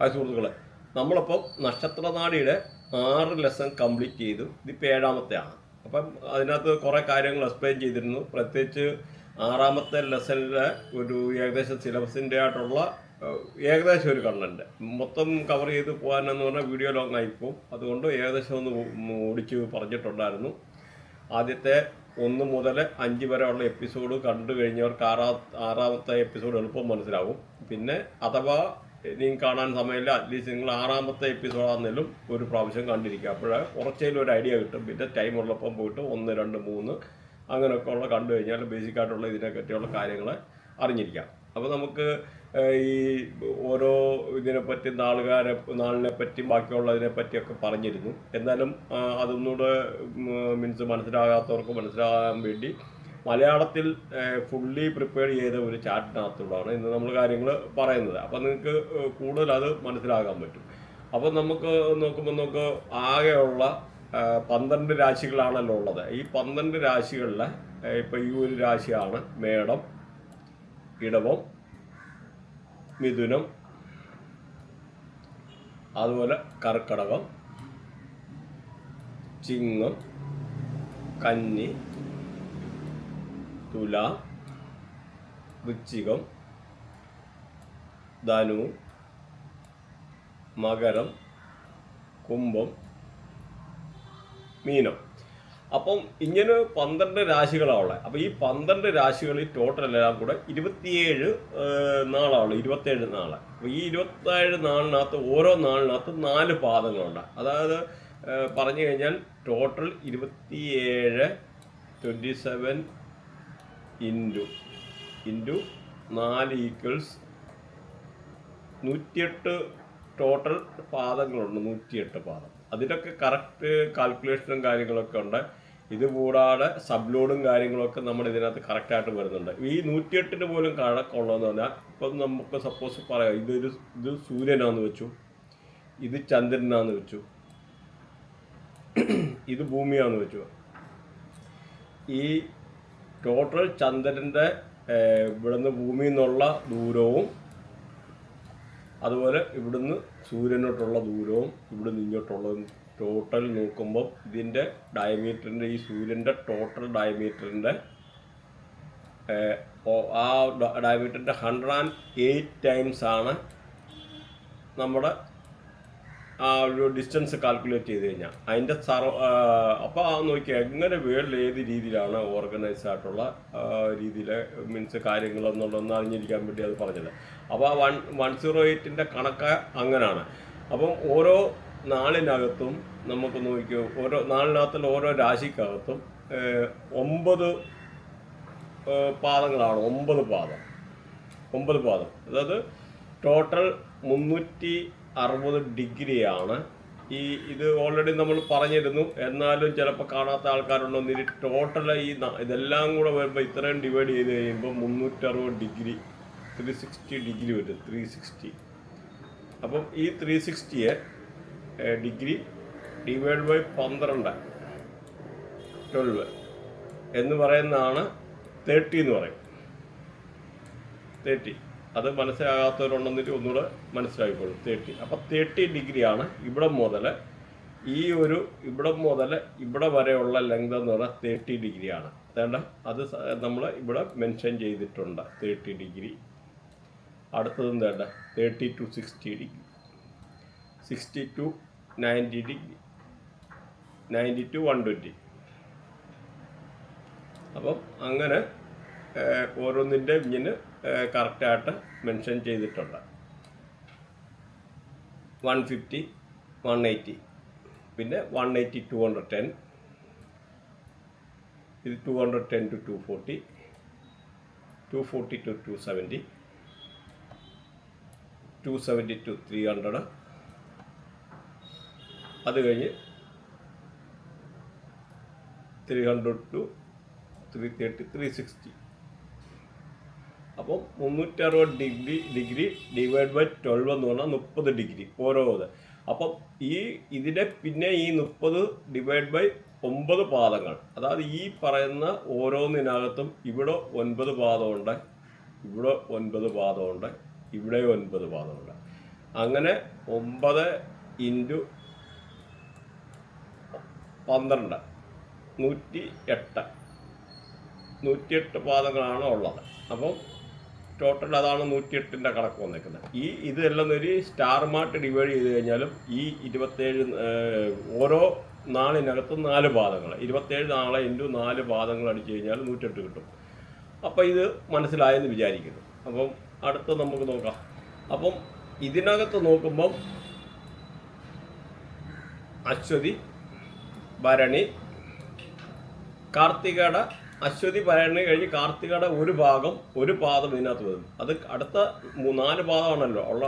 Hi സുഹൃത്തുക്കളെ. നമ്മളപ്പം നക്ഷത്രനാടിയുടെ ആറ് lesson complete ചെയ്തു. ഇതിപ്പോൾ ഏഴാമത്തെയാണ്. അപ്പം അതിനകത്ത് കുറേ കാര്യങ്ങൾ എക്സ്പ്ലെയിൻ ചെയ്തിരുന്നു. പ്രത്യേകിച്ച് ആറാമത്തെ ലെസണിലെ ഒരു ഏകദേശം സിലബസിന്റെ ആയിട്ടുള്ള ഏകദേശം ഒരു കണ്ടന്റ് മൊത്തം കവർ ചെയ്ത് പോകാനെന്ന് പറഞ്ഞാൽ വീഡിയോ ലോങ് ആയിപ്പോവും. അതുകൊണ്ട് ഏകദേശം ഒന്ന് ഓടിച്ച് പറഞ്ഞിട്ടുണ്ടായിരുന്നു. ആദ്യത്തെ ഒന്ന് മുതൽ അഞ്ച് വരെ ഉള്ള എപ്പിസോഡ് കണ്ടു കഴിഞ്ഞവർക്ക് ആറാ ആറാമത്തെ എപ്പിസോഡ് എളുപ്പം മനസ്സിലാവും. പിന്നെ അഥവാ ഇനിയും കാണാൻ സമയമില്ല. അറ്റ്ലീസ്റ്റ് നിങ്ങൾ ആറാമത്തെ എപ്പിസോഡാണെങ്കിലും ഒരു പ്രാവശ്യം കണ്ടിരിക്കുക. അപ്പോൾ കുറച്ചേലും ഒരു ഐഡിയ കിട്ടും. പിന്നെ ടൈം ഉള്ളപ്പം പോയിട്ട് ഒന്ന് രണ്ട് മൂന്ന് അങ്ങനെയൊക്കെ ഉള്ള കണ്ടു കഴിഞ്ഞാൽ ബേസിക് ആയിട്ടുള്ള ഇതിനെ പറ്റിയുള്ള കാര്യങ്ങൾ അറിഞ്ഞിരിക്കാം. അപ്പോൾ നമുക്ക് ഈ ഓരോ ഇതിനെപ്പറ്റി നാളുകാരെ നാളിനെ പറ്റി ബാക്കിയുള്ളതിനെ പറ്റിയൊക്കെ പറഞ്ഞിരുന്നു. എന്നാലും അതൊന്നുകൂടെ മീൻസ് മനസ്സിലാകാത്തവർക്ക് മനസ്സിലാകാൻ വേണ്ടി മലയാളത്തിൽ ഫുള്ളി പ്രിപ്പയർ ചെയ്ത ഒരു ചാറ്റിനകത്തുള്ളതാണ് ഇന്ന് നമ്മൾ കാര്യങ്ങൾ പറയുന്നത്. അപ്പം നിങ്ങൾക്ക് കൂടുതൽ അത് മനസ്സിലാകാൻ പറ്റും. അപ്പം നമുക്ക് നോക്കുമ്പോൾ നമുക്ക് ആകെയുള്ള പന്ത്രണ്ട് രാശികളാണല്ലോ ഉള്ളത്. ഈ പന്ത്രണ്ട് രാശികളിലെ ഇപ്പം ഈ ഒരു രാശിയാണ് മേടം ഇടവം മിഥുനം അതുപോലെ കർക്കടകം ചിങ്ങം കന്നി തുലാം വൃശ്ചികം ധനു മകരം കുംഭം മീനം. അപ്പം ഇങ്ങനെ പന്ത്രണ്ട് രാശികളാണ് ഉള്ളത്. അപ്പം ഈ പന്ത്രണ്ട് രാശികളിൽ ടോട്ടൽ എല്ലാം കൂടെ ഇരുപത്തിയേഴ് നാളാണ് ഇരുപത്തേഴ് നാൾ. അപ്പോൾ ഈ ഇരുപത്തേഴ് നാളിനകത്ത് ഓരോ നാളിനകത്ത് നാല് പാദങ്ങളുണ്ട്. അതായത് പറഞ്ഞു കഴിഞ്ഞാൽ ടോട്ടൽ ഇരുപത്തിയേഴ് ട്വന്റി സെവൻ ഇന്റു ഇന്റു നാല് ഈക്വൽസ് നൂറ്റിയെട്ട് ടോട്ടൽ പാദങ്ങളുണ്ട് നൂറ്റിയെട്ട് പാദം. അതിനൊക്കെ കറക്റ്റ് കാൽക്കുലേഷനും കാര്യങ്ങളൊക്കെ ഉണ്ട്. ഇത് കൂടാതെ സബ്ലോഡും കാര്യങ്ങളൊക്കെ നമ്മൾ ഇതിനകത്ത് കറക്റ്റായിട്ട് വരുന്നുണ്ട്. ഈ നൂറ്റിയെട്ടിന് പോലും കണക്കുള്ളതെന്ന് പറഞ്ഞാൽ ഇപ്പം നമുക്ക് സപ്പോസ് പറയാം ഇതൊരു ഇത് സൂര്യനാന്ന് വെച്ചു ഇത് ചന്ദ്രനാന്ന് വെച്ചു ഇത് ഭൂമിയാന്ന് വെച്ചു. ഈ ടോട്ടൽ ചന്ദ്രന്റെ ഇവിടുന്ന് ഭൂമിയിൽ നിന്നുള്ള ദൂരവും അതുപോലെ ഇവിടുന്ന് സൂര്യനോട്ടുള്ള ദൂരവും ഇവിടുന്ന് ഇങ്ങോട്ടുള്ളതും ടോട്ടൽ നോക്കുമ്പോൾ ഇതിന്റെ ഡയമീറ്ററിന്റെ ഈ സൂര്യന്റെ ടോട്ടൽ ഡയമീറ്ററിന്റെ ആ ഡയമീറ്ററിന്റെ ഹൺഡ്രഡ് ആൻഡ് എയ്റ്റ് ടൈംസ് ആണ് നമ്മുടെ ആ ഒരു ഡിസ്റ്റൻസ് കാൽക്കുലേറ്റ് ചെയ്ത് കഴിഞ്ഞാൽ അതിന്റെ സർവ അപ്പോൾ ആ നോക്കിയാൽ എങ്ങനെ വേൾഡിൽ ഏത് രീതിയിലാണ് ഓർഗനൈസ് ആയിട്ടുള്ള രീതിയിൽ മീൻസ് കാര്യങ്ങളെന്നുള്ളതെന്ന് അറിഞ്ഞിരിക്കാൻ വേണ്ടി അത് പറഞ്ഞത്. അപ്പോൾ ആ വൺ വൺ സീറോ എയ്റ്റിന്റെ കണക്ക് അങ്ങനെയാണ് അപ്പം ഓരോ നാളിനകത്തും നമുക്ക് നോക്കിയോ ഓരോ നാളിനകത്തുള്ള ഓരോ രാശിക്കകത്തും ഒമ്പത് പാദങ്ങളാണ്. ഒമ്പത് പാദം. ഒമ്പത് പാദം. അതായത് ടോട്ടൽ മുന്നൂറ്റി അറുപത് ഡിഗ്രിയാണ്. ഈ ഇത് ഓൾറെഡി നമ്മൾ പറഞ്ഞിരുന്നു. എന്നാലും ചിലപ്പോൾ കാണാത്ത ആൾക്കാരുണ്ടോ ഇനി ടോട്ടൽ ഈ ഇതെല്ലാം കൂടെ വരുമ്പോൾ ഇത്രയും ഡിവൈഡ് ചെയ്ത് കഴിയുമ്പോൾ മുന്നൂറ്ററുപത് ഡിഗ്രി ത്രീ സിക്സ്റ്റി ഡിഗ്രി വരും ത്രീ സിക്സ്റ്റി അപ്പം ഈ ത്രീ സിക്സ്റ്റിയെ ഡിഗ്രി ഡിവൈഡ് ബൈ പന്ത്രണ്ട് ട്വൽവ് എന്ന് പറയുന്നതാണ് തേർട്ടി എന്ന് പറയും. തേർട്ടി അത് മനസ്സിലാകാത്തവരുണ്ടെന്നിട്ട് ഒന്നുകൂടെ മനസ്സിലാക്കിക്കോളും. തേർട്ടി. അപ്പം തേർട്ടി ഡിഗ്രിയാണ് ഇവിടെ മുതൽ ഈ ഒരു ഇവിടെ മുതൽ ഇവിടെ വരെയുള്ള ലെങ്ത് എന്ന് പറഞ്ഞാൽ തേർട്ടി ഡിഗ്രിയാണ്. അതേണ്ട? അത് നമ്മൾ ഇവിടെ മെൻഷൻ ചെയ്തിട്ടുണ്ട് തേർട്ടി ഡിഗ്രി. അടുത്തതും വേണ്ട thirty to sixty degree. Sixty to ninety degree. Ninety to one twenty. അപ്പം അങ്ങനെ ഓരോന്നിന്റെ ഇങ്ങനെ കറക്റ്റായിട്ട് മെൻഷൻ ചെയ്തിട്ടുണ്ട്. വൺ ഫിഫ്റ്റി വൺ എയ്റ്റി പിന്നെ one eighty two hundred ten ഇത് two hundred ten to two forty two forty to two seventy two seventy to three hundred അത് കഴിഞ്ഞ് three hundred to three thirty three sixty അപ്പം മുന്നൂറ്ററുപത് degree degree divide by twelve എന്ന് പറഞ്ഞാൽ മുപ്പത് degree ഓരോ ഇത്. അപ്പം ഈ ഇതിനെ പിന്നെ ഈ മുപ്പത് ഡിവൈഡ് ബൈ ഒമ്പത് പാദങ്ങൾ അതായത് ഈ പറയുന്ന ഓരോന്നിനകത്തും ഇവിടെ ഒൻപത് പാദമുണ്ട് ഇവിടെ ഒൻപത് പാദമുണ്ട് ഇവിടെ ഒൻപത് പാദമുണ്ട്. അങ്ങനെ ഒമ്പത് ഇന്റു പന്ത്രണ്ട് നൂറ്റി എട്ട് നൂറ്റിയെട്ട് പാദങ്ങളാണ് ഉള്ളത്. അപ്പം ടോട്ടൽ അതാണ് നൂറ്റിയെട്ടിന്റെ കണക്ക് വന്നേക്കുന്നത്. ഈ ഇതെല്ലാം ഒരു മാർട്ട് ഡിവൈഡ് ചെയ്ത് കഴിഞ്ഞാലും ഈ ഇരുപത്തേഴ് ഓരോ നാളിനകത്ത് നാല് പാദങ്ങൾ ഇരുപത്തേഴ് നാളെ ഇന്റു നാല് പാദങ്ങൾ അടിച്ചു കഴിഞ്ഞാൽ നൂറ്റെട്ട് കിട്ടും. അപ്പോൾ ഇത് മനസ്സിലായെന്ന് വിചാരിക്കുന്നു. അപ്പം അടുത്ത് നമുക്ക് നോക്കാം. അപ്പം ഇതിനകത്ത് നോക്കുമ്പം അശ്വതി ഭരണി കാർത്തികയുടെ അശ്വതി ഭരണി കഴിഞ്ഞ് കാർത്തികയുടെ ഒരു ഭാഗം ഒരു പാദം ഇതിനകത്ത് വരും. അത് അടുത്ത നാല് പാദമാണല്ലോ. ഉള്ള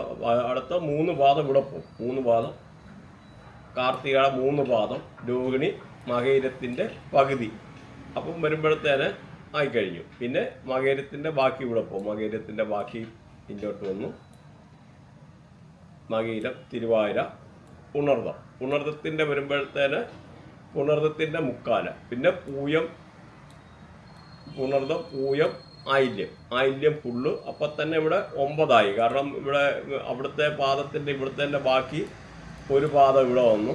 അടുത്ത മൂന്ന് പാദം ഇവിടെ പോകും. മൂന്ന് പാദം. കാർത്തികയുടെ മൂന്ന് പാദം. രോഹിണി മകേരത്തിന്റെ പകുതി. അപ്പം വരുമ്പോഴത്തേന് ആയിക്കഴിഞ്ഞു. പിന്നെ മകേരത്തിന്റെ ബാക്കി ഇവിടെ പോകും. മകേരത്തിന്റെ ബാക്കി ഇങ്ങോട്ട് വന്നു. മകേരം തിരുവാതിര ഉണർദം ഉണർദത്തിന്റെ വരുമ്പോഴത്തേന് പുണർദത്തിന്റെ മുക്കാൽ. പിന്നെ പൂയം ഉണർദം പൂയം ആയില്യം. ആയില്യം ഫുള്ള്. അപ്പം തന്നെ ഇവിടെ ഒമ്പതായി. കാരണം ഇവിടെ അവിടുത്തെ പാദത്തിന്റെ ഇവിടുത്തെ ബാക്കി ഒരു പാദം ഇവിടെ വന്നു.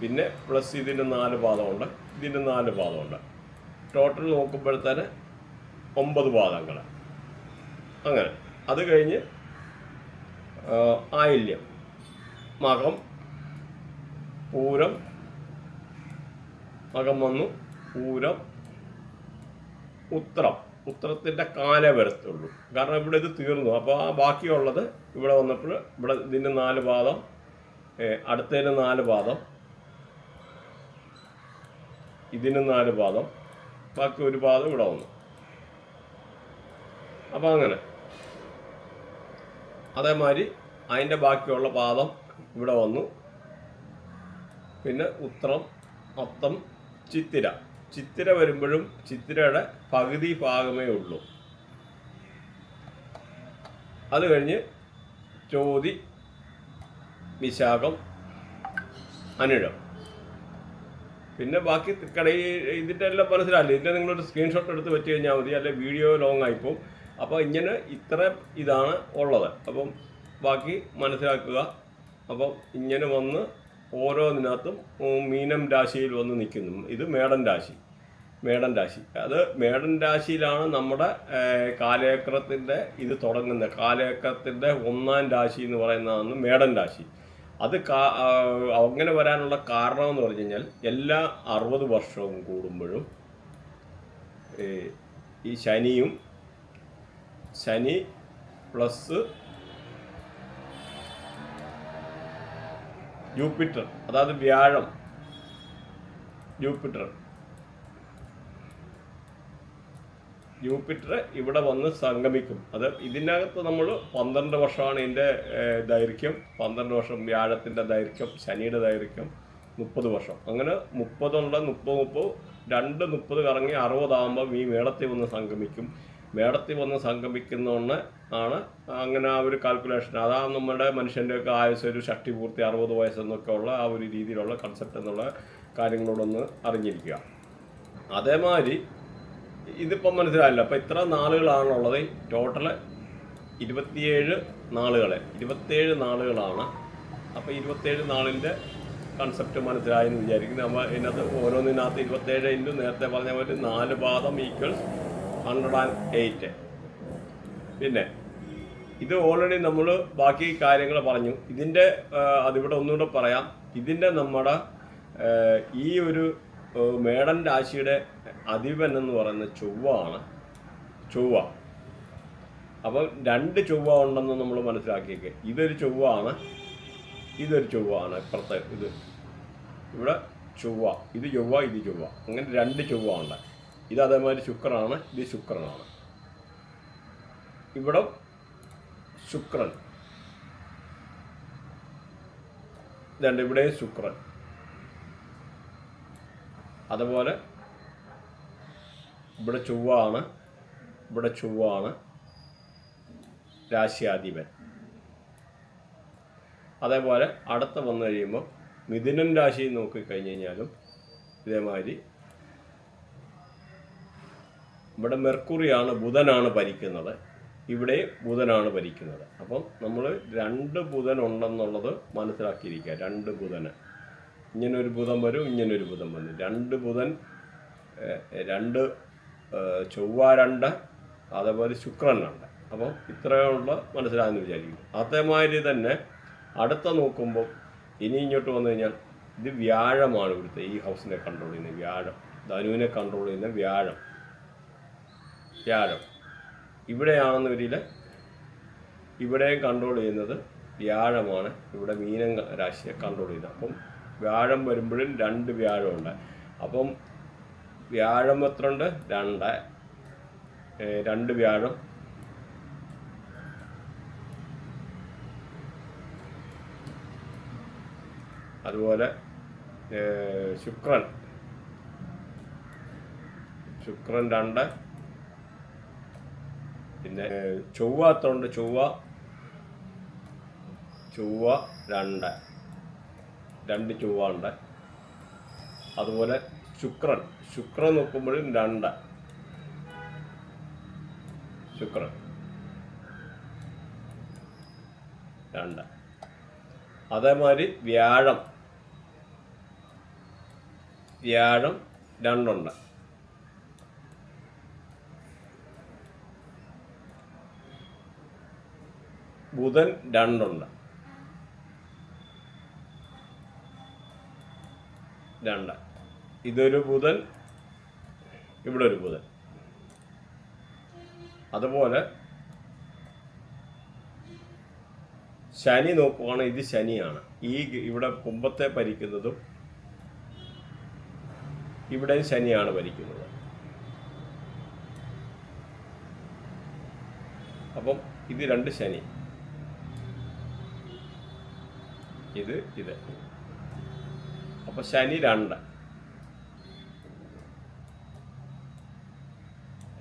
പിന്നെ പ്ലസ് ഇതിന് നാല് പാദമുണ്ട്. ഇതിന് നാല് പാദമുണ്ട്. ടോട്ടൽ നോക്കുമ്പോഴത്തേന് ഒമ്പത് പാദങ്ങൾ. അങ്ങനെ. അത് കഴിഞ്ഞ് ആയില്യം. മകം പൂരം. മകം വന്നു. പൂരം ഉത്രം. ഉത്രത്തിന്റെ കാലേ വരത്തുള്ളൂ. കാരണം ഇവിടെ ഇത് തീർന്നു. അപ്പോൾ ആ ബാക്കിയുള്ളത് ഇവിടെ വന്നപ്പോൾ ഇവിടെ ഇതിന് നാല് പാദം അടുത്തതിന് നാല് പാദം ഇതിന് നാല് പാദം ബാക്കി ഒരു പാദം ഇവിടെ വന്നു. അപ്പോൾ അങ്ങനെ. അതേമാതിരി അതിന്റെ ബാക്കിയുള്ള പാദം ഇവിടെ വന്നു. പിന്നെ ഉത്രം അത്തം ചിത്തിര. ചിത്തിര വരുമ്പോഴും ചിത്തിരയുടെ പകുതി ഭാഗമേ ഉള്ളൂ. അത് കഴിഞ്ഞ് ചോതി വിശാഖം അനിഴം. പിന്നെ ബാക്കി കടയിൽ ഇതിന്റെ എല്ലാം മനസ്സിലായില്ലേ? ഇതിന്റെ നിങ്ങളൊരു സ്ക്രീൻഷോട്ട് എടുത്ത് വെച്ച് കഴിഞ്ഞാൽ മതി അല്ലെ വീഡിയോ ലോങ് ആയിപ്പോവും അപ്പോൾ ഇങ്ങനെ ഇത്ര ഇതാണ് ഉള്ളത്. അപ്പം ബാക്കി മനസ്സിലാക്കുക. അപ്പം ഇങ്ങനെ വന്ന് ഓരോന്നിനകത്തും മീനം രാശിയിൽ വന്ന് നിൽക്കുന്നു. ഇത് മേടൻ രാശി. മേടൻ രാശി. അത് മേടൻ രാശിയിലാണ് നമ്മുടെ കാലേക്രത്തിന്റെ ഇത് തുടങ്ങുന്നത്. കാലേക്രത്തിന്റെ ഒന്നാം രാശി എന്ന് പറയുന്നതാണ് മേടൻ രാശി. അത് കാ അങ്ങനെ വരാനുള്ള കാരണം എന്ന് പറഞ്ഞു കഴിഞ്ഞാൽ എല്ലാ അറുപത് വർഷവും കൂടുമ്പോഴും ഈ ശനിയും ശനി പ്ലസ് ജൂപ്പിറ്റർ അതായത് വ്യാഴം. ജൂപ്പിറ്റർ. ജൂപ്പിറ്റർ ഇവിടെ വന്ന് സംഗമിക്കും. അത് ഇതിനകത്ത് നമ്മൾ പന്ത്രണ്ട് വർഷമാണ് ഇതിന്റെ ദൈർഘ്യം. പന്ത്രണ്ട് വർഷം വ്യാഴത്തിന്റെ ദൈർഘ്യം ശനിയുടെ ദൈർഘ്യം മുപ്പത് വർഷം. അങ്ങനെ മുപ്പതുള്ള മുപ്പത് മുപ്പത് രണ്ട് മുപ്പത് കറങ്ങി അറുപതാകുമ്പോൾ ഈ മേടത്തിൽ വന്ന് സംഗമിക്കും. മേടത്തിൽ വന്ന് സംഗമിക്കുന്നതുകൊണ്ട് ആണ്. അങ്ങനെ ആ ഒരു കാൽക്കുലേഷൻ അതാ നമ്മുടെ മനുഷ്യന്റെയൊക്കെ ആയുസ് ഒരു ശക്തി പൂർത്തി അറുപത് വയസ്സെന്നൊക്കെ ഉള്ള ആ ഒരു രീതിയിലുള്ള കൺസെപ്റ്റ് എന്നുള്ള കാര്യങ്ങളോടൊന്ന് അറിഞ്ഞിരിക്കുക. അതേമാതിരി ഇതിപ്പം മനസ്സിലായില്ല. അപ്പം ഇത്ര നാളുകളാണുള്ളത്. ടോട്ടൽ ഇരുപത്തിയേഴ് നാളുകളെ. ഇരുപത്തിയേഴ് നാളുകളാണ്. അപ്പോൾ ഇരുപത്തേഴ് നാളിന്റെ കൺസെപ്റ്റ് മനസ്സിലായെന്ന് വിചാരിക്കുന്നു. നമ്മൾ ഇതിനകത്ത് ഓരോന്നിനകത്ത് ഇരുപത്തേഴ് ഇന്റു നേരത്തെ പറഞ്ഞ പോലെ നാല് പാദം ഈക്വൽസ് ഹൺഡ്രഡ് ആൻഡ് എയ്റ്റ് പിന്നെ ഇത് ഓൾറെഡി നമ്മൾ ബാക്കി കാര്യങ്ങൾ പറഞ്ഞു. ഇതിന്റെ അതിവിടെ ഒന്നുകൂടെ പറയാം. ഇതിന്റെ നമ്മുടെ ഈ ഒരു മേടൻ രാശിയുടെ അധിപൻ എന്ന് പറയുന്ന ചൊവ്വ ആണ് ചൊവ്വ. അപ്പം രണ്ട് ചൊവ്വ ഉണ്ടെന്ന് നമ്മൾ മനസ്സിലാക്കിയേക്ക്. ഇതൊരു ചൊവ്വയാണ് ഇതൊരു ചൊവ്വയാണ് ഇപ്പുറത്തെ ഇത്. ഇവിടെ ചൊവ്വ. ഇത് ചൊവ്വ ഇത് ചൊവ്വ. അങ്ങനെ രണ്ട് ചൊവ്വ ഉണ്ട് ഇത് അതേമാതിരി ശുക്രനാണ് ഇത് ശുക്രനാണ്. ഇവിടെ ശുക്രൻ. ഇതുണ്ട് ഇവിടെ ശുക്രൻ. അതുപോലെ ഇവിടെ ചൊവ്വാണ് ഇവിടെ ചൊവ്വാണ് രാശിയാധിപൻ. അതേപോലെ അടുത്ത വന്നു കഴിയുമ്പോൾ മിഥുനൻ രാശി നോക്കിക്കഴിഞ്ഞ് കഴിഞ്ഞാലും ഇതേമാതിരി ഇവിടെ മെർക്കുറിയാണ് ബുധനാണ് ഭരിക്കുന്നത്. ഇവിടെ ബുധനാണ് ഭരിക്കുന്നത്. അപ്പം നമ്മൾ രണ്ട് ബുധൻ ഉണ്ടെന്നുള്ളത് മനസ്സിലാക്കിയിരിക്കുക. രണ്ട് ബുധന് ഇങ്ങനൊരു ബുധം വരും ഇങ്ങനൊരു ബുധം വരും. രണ്ട് ബുധൻ രണ്ട് ചൊവ്വ രണ്ട് അതേപോലെ ശുക്രൻ രണ്ട്. അപ്പം ഇത്രയുള്ള മനസ്സിലാകുന്ന വിചാരിക്കും അതേമാതിരി തന്നെ അടുത്ത നോക്കുമ്പോൾ ഇനി ഇങ്ങോട്ട് വന്നു കഴിഞ്ഞാൽ ഇത് വ്യാഴമാണ് ഇവിടുത്തെ ഈ ഹൗസിനെ കൺട്രോൾ ചെയ്യുന്നത്. വ്യാഴം. ധനുവിനെ കൺട്രോൾ ചെയ്യുന്ന വ്യാഴം. വ്യാഴം. ഇവിടെയാണെന്ന് വരില്ല. ഇവിടെയും കൺട്രോൾ ചെയ്യുന്നത് വ്യാഴമാണ്. ഇവിടെ മീനം രാശിയെ കൺട്രോൾ ചെയ്യുന്നത്. അപ്പം വ്യാഴം വരുമ്പോഴും രണ്ട് വ്യാഴമുണ്ട്. അപ്പം വ്യാഴം എത്ര ഉണ്ട് രണ്ട് രണ്ട് വ്യാഴം. അതുപോലെ ശുക്രൻ. ശുക്രൻ രണ്ട്. പിന്നെ ഏ, ചൊവ്വ എത്ര ഉണ്ട് ചൊവ്വ ചൊവ്വ രണ്ട്. രണ്ട് ചൊവ്വ ഉണ്ട് അതുപോലെ ശുക്രൻ. ശുക്രൻ നോക്കുമ്പോഴും രണ്ട്. ശുക്രൻ. രണ്ട്. അതേമാതിരി വ്യാഴം. വ്യാഴം രണ്ടുണ്ട്. ബുധൻ രണ്ടുണ്ട് രണ്ട്. ഇതൊരു ബുധൻ ഇവിടെ ഒരു ബുധൻ. അതുപോലെ ശനി നോക്കുവാണെങ്കിൽ ഇത് ശനിയാണ്. ഈ ഇവിടെ കുംഭത്തെ ഭരിക്കുന്നതും ഇവിടെ ശനിയാണ് ഭരിക്കുന്നത്. അപ്പം ഇത് രണ്ട് ശനി. ഇത് ഇത്. അപ്പൊ ശനി രണ്ട്.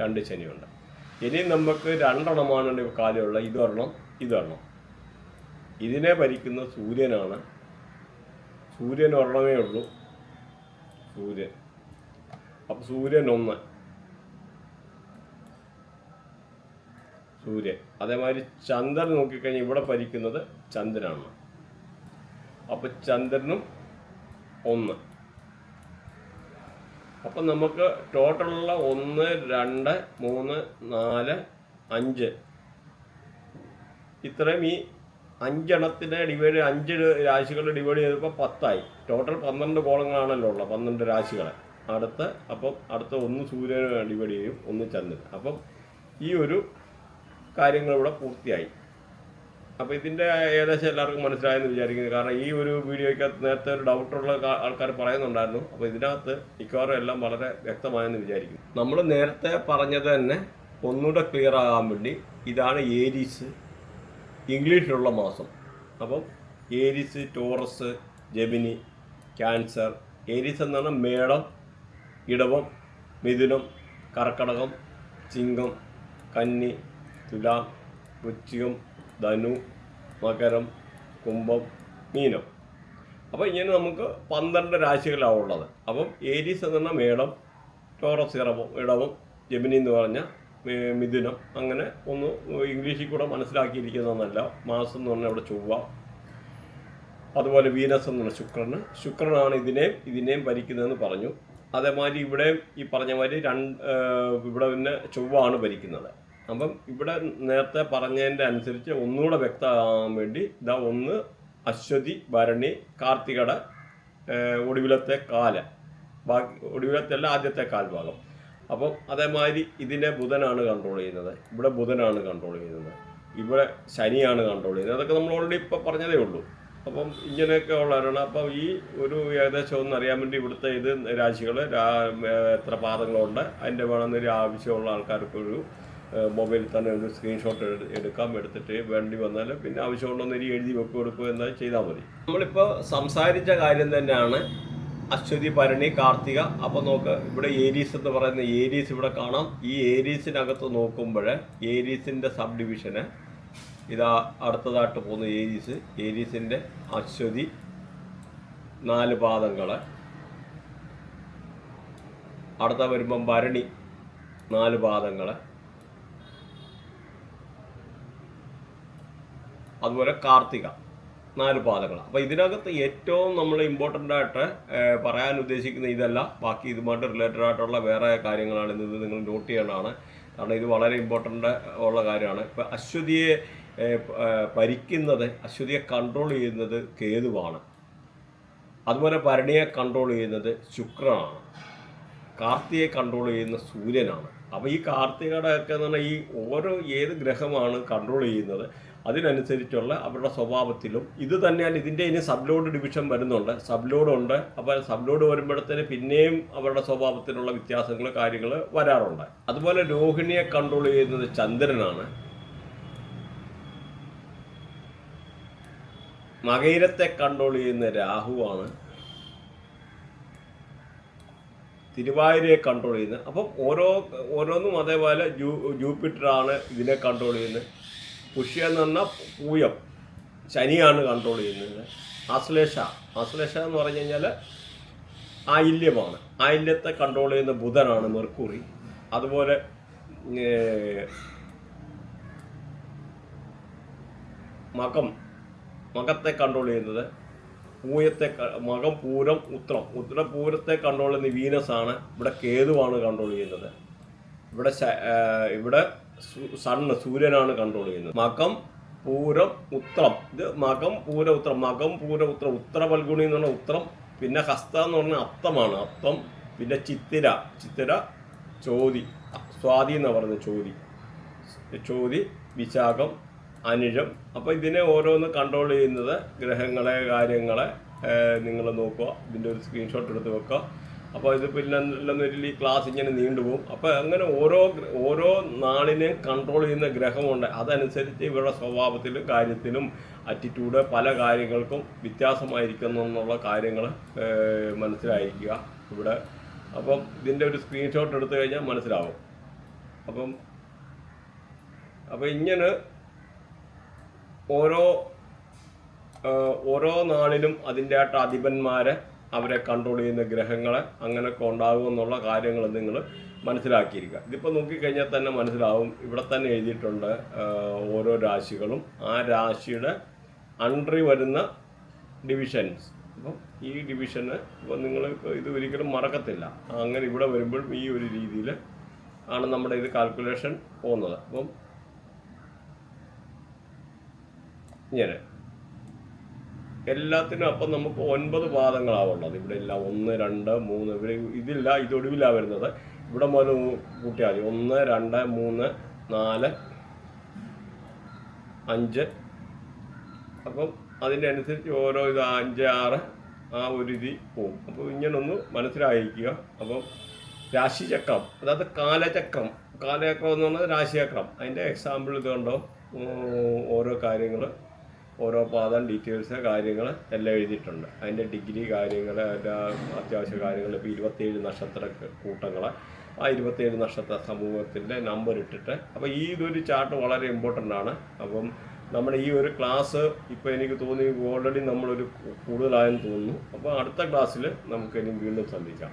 രണ്ട് ശനിയുണ്ട്. ഇനി നമുക്ക് രണ്ടെണ്ണമാണ് കാലമുള്ള ഇതൊരെണ്ണം ഇതൊരെണ്ണം ഇതിനെ ഭരിക്കുന്ന സൂര്യനാണ്. സൂര്യൻ ഒരെണ്ണമേ ഉള്ളൂ. സൂര്യൻ. അപ്പൊ സൂര്യൻ ഒന്ന്. സൂര്യൻ. അതേമാതിരി ചന്ദ്രൻ നോക്കിക്കഴിഞ്ഞാൽ ഇവിടെ ഭരിക്കുന്നത് ചന്ദ്രനാണ്. അപ്പൊ ചന്ദ്രനും ഒന്ന്. അപ്പം നമുക്ക് ടോട്ടൽ ഉള്ള ഒന്ന് രണ്ട് മൂന്ന് നാല് അഞ്ച്. ഇത്രയും ഈ അഞ്ചെണ്ണത്തിനെ ഡിവൈഡ് അഞ്ച് രാശികൾ ഡിവൈഡ് ചെയ്തപ്പോൾ പത്തായി. ടോട്ടൽ പന്ത്രണ്ട് കോളങ്ങളാണല്ലോ ഉള്ളത് പന്ത്രണ്ട് രാശികളെ. അടുത്ത് അപ്പം അടുത്ത ഒന്ന് സൂര്യനെ ഡിവൈഡ് ചെയ്യും ഒന്ന് ചന്ദ്രൻ. അപ്പം ഈ ഒരു കാര്യങ്ങൾ ഇവിടെ പൂർത്തിയായി. അപ്പോൾ ഇതിന്റെ ഏകദേശം എല്ലാവർക്കും മനസ്സിലായെന്ന് വിചാരിക്കുന്നു. കാരണം ഈ ഒരു വീഡിയോയ്ക്കകത്ത് നേരത്തെ ഒരു ഡൗട്ടുള്ള ആൾക്കാർ പറയുന്നുണ്ടായിരുന്നു. അപ്പോൾ ഇതിനകത്ത് മിക്കവാറും എല്ലാം വളരെ വ്യക്തമായെന്ന് വിചാരിക്കുന്നു. നമ്മൾ നേരത്തെ പറഞ്ഞത് തന്നെ ഒന്നുകൂടെ ക്ലിയർ ആകാൻ വേണ്ടി ഇതാണ് ഏരീസ് ഇംഗ്ലീഷിലുള്ള മാസം. അപ്പം Aries Taurus Gemini cancer. Aries എന്നാണ് മേടം ഇടവം മിഥുനം കർക്കടകം ചിങ്ങം കന്നി തുലാം വൃശ്ചികം ധനു മകരം കുംഭം മീനം. അപ്പോൾ ഇങ്ങനെ നമുക്ക് പന്ത്രണ്ട് രാശികളാണ് ഉള്ളത് അപ്പം ഏരീസ് എന്ന് പറഞ്ഞാൽ മേടം ടോറസ് ഇറവും ഇടവും ജമിനി എന്ന് പറഞ്ഞ മിഥുനം അങ്ങനെ ഒന്ന് ഇംഗ്ലീഷിൽ കൂടെ മനസ്സിലാക്കിയിരിക്കുന്നതെന്നല്ല മാസം എന്ന് പറഞ്ഞാൽ ഇവിടെ ചൊവ്വ. അതുപോലെ വീനസ് എന്ന് പറഞ്ഞാൽ ശുക്രന്. ശുക്രനാണ് ഇതിനെയും ഇതിനെയും ഭരിക്കുന്നതെന്ന് പറഞ്ഞു. അതേമാതിരി ഇവിടെ ഈ പറഞ്ഞ മാതിരി രണ്ട് ഇവിടെ പിന്നെ ചൊവ്വാണ് ഭരിക്കുന്നത്. അപ്പം ഇവിടെ നേരത്തെ പറഞ്ഞതിന്റെ അനുസരിച്ച് ഒന്നുകൂടെ വ്യക്തമാകാൻ വേണ്ടി ഇതാ ഒന്ന് അശ്വതി ഭരണി കാർത്തികട ഒടുവിലത്തെ കാല. ബാക്കി ഒടുവിലത്തെ അല്ല ആദ്യത്തെ കാൽഭാഗം. അപ്പം അതേമാതിരി ഇതിനെ ബുധനാണ് കൺട്രോൾ ചെയ്യുന്നത്. ഇവിടെ ബുധനാണ് കൺട്രോൾ ചെയ്യുന്നത്. ഇവിടെ ശനിയാണ് കൺട്രോൾ ചെയ്യുന്നത്. അതൊക്കെ നമ്മൾ ഓൾറെഡി ഇപ്പോൾ പറഞ്ഞതേ ഉള്ളൂ. അപ്പം ഇങ്ങനെയൊക്കെ ഉള്ളവരാണ് അപ്പം ഈ ഒരു ഏകദേശം ഒന്ന് അറിയാൻ വേണ്ടി ഇവിടുത്തെ ഇത് രാശികൾ എത്ര പാദങ്ങളുണ്ട് അതിന്റെ വേണമെന്നൊരു ആവശ്യമുള്ള ആൾക്കാർക്ക് ഒരു മൊബൈലിൽ തന്നെ ഒരു സ്ക്രീൻഷോട്ട് എടുക്കാം എടുത്തിട്ട് വേണ്ടി വന്നാൽ പിന്നെ ആവശ്യമുണ്ടെന്ന് ഇനി എഴുതി വെക്കുക കൊടുക്കുക എന്നാൽ ചെയ്താൽ മതി. നമ്മളിപ്പോൾ സംസാരിച്ച കാര്യം തന്നെയാണ് അശ്വതി ഭരണി കാർത്തിക. അപ്പോൾ നോക്ക് ഇവിടെ ഏരീസ് എന്ന് പറയുന്ന ഏരീസ് ഇവിടെ കാണാം. ഈ ഏരീസിനകത്ത് നോക്കുമ്പോൾ ഏരീസിന്റെ സബ് ഡിവിഷന് ഇതാ അടുത്തതായിട്ട് പോകുന്ന ഏരീസ് ഏരീസിന്റെ അശ്വതി നാല് പാദങ്ങൾ അടുത്ത വരുമ്പം ഭരണി നാല് പാദങ്ങൾ അതുപോലെ കാർത്തിക നാല് പാതകൾ അപ്പോൾ ഇതിനകത്ത് ഏറ്റവും നമ്മൾ ഇമ്പോർട്ടന്റ് ആയിട്ട് പറയാൻ ഉദ്ദേശിക്കുന്ന ഇതല്ല. ബാക്കി ഇതുമായിട്ട് റിലേറ്റഡ് ആയിട്ടുള്ള വേറെ കാര്യങ്ങളാണ് ഇത് നിങ്ങൾ നോട്ട് ചെയ്യേണ്ടതാണ്. കാരണം ഇത് വളരെ ഇമ്പോർട്ടന്റ് ഉള്ള കാര്യമാണ്. ഇപ്പം അശ്വതിയെ ഭരിക്കുന്നത് അശ്വതിയെ കൺട്രോൾ ചെയ്യുന്നത് കേതുവാണ്. അതുപോലെ ഭരണിയെ കൺട്രോൾ ചെയ്യുന്നത് ശുക്രനാണ്. കാർത്തിയെ കൺട്രോൾ ചെയ്യുന്ന സൂര്യനാണ്. അപ്പോൾ ഈ കാർത്തികയുടെ ഒക്കെ എന്ന് പറഞ്ഞാൽ ഈ ഓരോ ഏത് ഗ്രഹമാണ് കൺട്രോൾ ചെയ്യുന്നത് അതിനനുസരിച്ചുള്ള അവരുടെ സ്വഭാവത്തിലും ഇത് തന്നെയാണ് ഇതിന്റെ ഇനി സബ്ലോഡ് ഡിവിഷൻ വരുന്നുണ്ട്. സബ്ലോഡ് ഉണ്ട്. അപ്പോൾ സബ്ലോഡ് വരുമ്പോഴത്തേന് പിന്നെയും അവരുടെ സ്വഭാവത്തിലുള്ള വ്യത്യാസങ്ങൾ കാര്യങ്ങൾ വരാറുണ്ട്. അതുപോലെ രോഹിണിയെ കൺട്രോൾ ചെയ്യുന്നത് ചന്ദ്രനാണ്. മകയിരത്തെ കൺട്രോൾ ചെയ്യുന്ന രാഹുവാണ്. തിരുവായൂരെ കൺട്രോൾ ചെയ്യുന്നത്. അപ്പം ഓരോ ഓരോന്നും അതേപോലെ ജൂ ജൂപ്പിറ്ററാണ് ഇതിനെ കൺട്രോൾ ചെയ്യുന്നത്. പുഷ്യ എന്ന് പറഞ്ഞാൽ പൂയം. ശനിയാണ് കൺട്രോൾ ചെയ്യുന്നത്. ആശ്ലേഷ. ആശ്ലേഷ എന്ന് പറഞ്ഞു കഴിഞ്ഞാൽ ആയില്യമാണ്. ആയില്യത്തെ കൺട്രോൾ ചെയ്യുന്ന ബുധനാണ് മെർക്കുറി. അതുപോലെ മകം. മകത്തെ കൺട്രോൾ ചെയ്യുന്നത് പൂയത്തെ മകം പൂരം ഉത്രം. ഉത്ര പൂരത്തെ കൺട്രോൾ ചെയ്യുന്ന ആണ് ഇവിടെ കേതുവാണ് കൺട്രോൾ ചെയ്യുന്നത്. ഇവിടെ ഇവിടെ സണ്ണ് സൂര്യനാണ് കൺട്രോൾ ചെയ്യുന്നത്. മകം പൂരം ഉത്രം. ഇത് മകം പൂര ഉത്രം. മകം പൂര ഉത്രം. ഉത്തര പൽഗുണി എന്ന് പറഞ്ഞ ഉത്രം. പിന്നെ ഹസ്ത എന്ന് പറഞ്ഞാൽ അത്തമാണ്. അത്തം പിന്നെ ചിത്തിര. ചിത്തിര ചോതി. സ്വാതി എന്ന് പറയുന്നത് ചോതി. ചോതി വിശാഖം അനിഴം. അപ്പോൾ ഇതിനെ ഓരോന്ന് കൺട്രോൾ ചെയ്യുന്നത് ഗ്രഹങ്ങളെ കാര്യങ്ങളെ നിങ്ങൾ നോക്കുക. ഇതിന്റെ ഒരു സ്ക്രീൻഷോട്ട് എടുത്ത് വെക്കുക. അപ്പോൾ ഇത് പിന്നെ ഇല്ലെന്നൊരു ഈ ക്ലാസ് ഇങ്ങനെ നീണ്ടുപോകും അപ്പോൾ അങ്ങനെ ഓരോ ഓരോ നാളിനെയും കൺട്രോൾ ചെയ്യുന്ന ഗ്രഹമുണ്ട്. അതനുസരിച്ച് ഇവരുടെ സ്വഭാവത്തിലും കാര്യത്തിലും ആറ്റിറ്റ്യൂഡ് പല കാര്യങ്ങൾക്കും വ്യത്യാസമായിരിക്കുന്നു എന്നുള്ള കാര്യങ്ങൾ മനസ്സിലായിരിക്കുക ഇവിടെ. അപ്പം ഇതിന്റെ ഒരു സ്ക്രീൻഷോട്ട് എടുത്തു കഴിഞ്ഞാൽ മനസ്സിലാവും. അപ്പം അപ്പം ഇങ്ങനെ ഓരോ ഓരോ നാളിലും അതിന്റെ ആയിട്ട് അധിപന്മാരെ അവരെ കൺട്രോൾ ചെയ്യുന്ന ഗ്രഹങ്ങളെ അങ്ങനെയൊക്കെ ഉണ്ടാകും എന്നുള്ള കാര്യങ്ങൾ നിങ്ങൾ മനസ്സിലാക്കിയിരിക്കുക. ഇതിപ്പോൾ നോക്കിക്കഴിഞ്ഞാൽ തന്നെ മനസ്സിലാവും. ഇവിടെ തന്നെ എഴുതിയിട്ടുണ്ട് ഓരോ രാശികളും. ആ രാശിയുടെ അണ്ടറി വരുന്ന ഡിവിഷൻസ് അപ്പം ഈ ഡിവിഷന് ഇപ്പോൾ നിങ്ങൾ ഇത് ഒരിക്കലും മറക്കത്തില്ല. അങ്ങനെ ഇവിടെ വരുമ്പോൾ ഈ ഒരു രീതിയിൽ ആണ് നമ്മുടെ ഇത് കാൽക്കുലേഷൻ പോകുന്നത്. അപ്പം ഇങ്ങനെ. എല്ലാത്തിനും അപ്പം നമുക്ക് ഒൻപത് പാദങ്ങളാവുള്ളത് ഇവിടെ ഇല്ല ഒന്ന് രണ്ട് മൂന്ന് ഇവിടെ ഇതില്ല ഇതൊടുവിലാണ് വരുന്നത്. ഇവിടെ മുതൽ കൂട്ടിയാൽ മതി. ഒന്ന് രണ്ട് മൂന്ന് നാല് അഞ്ച്. അപ്പം അതിന്റെ അനുസരിച്ച് ഓരോ ഇത് അഞ്ച് ആറ് ആ ഒരു രീതി പോവും. അപ്പോൾ ഇങ്ങനൊന്ന് മനസ്സിലായിരിക്കുക അപ്പം രാശിചക്രം അതായത് കാലചക്രം. കാലചക്രം എന്ന് പറഞ്ഞാൽ രാശിചക്രം. അതിന്റെ എക്സാമ്പിൾ ഇത് കണ്ടോ? ഓരോ കാര്യങ്ങൾ ഓരോ പാദം ഡീറ്റെയിൽസ് കാര്യങ്ങൾ എല്ലാം എഴുതിയിട്ടുണ്ട്. അതിന്റെ ഡിഗ്രി കാര്യങ്ങൾ അതിന്റെ അത്യാവശ്യ കാര്യങ്ങൾ ഇപ്പോൾ ഇരുപത്തേഴ് നക്ഷത്ര കൂട്ടങ്ങൾ. ആ ഇരുപത്തേഴ് നക്ഷത്ര സമൂഹത്തിന്റെ നമ്പർ ഇട്ടിട്ട് അപ്പോൾ ഈ ഇതൊരു ചാർട്ട് വളരെ ഇമ്പോർട്ടന്റ് ആണ്. അപ്പം നമ്മുടെ ഈ ഒരു ക്ലാസ് ഇപ്പോൾ എനിക്ക് തോന്നി ഓൾറെഡി നമ്മളൊരു കൂടുതലായെന്ന് തോന്നുന്നു. അപ്പോൾ അടുത്ത ക്ലാസ്സിൽ നമുക്ക് ഇനി വീണ്ടും സന്ധിക്കാം.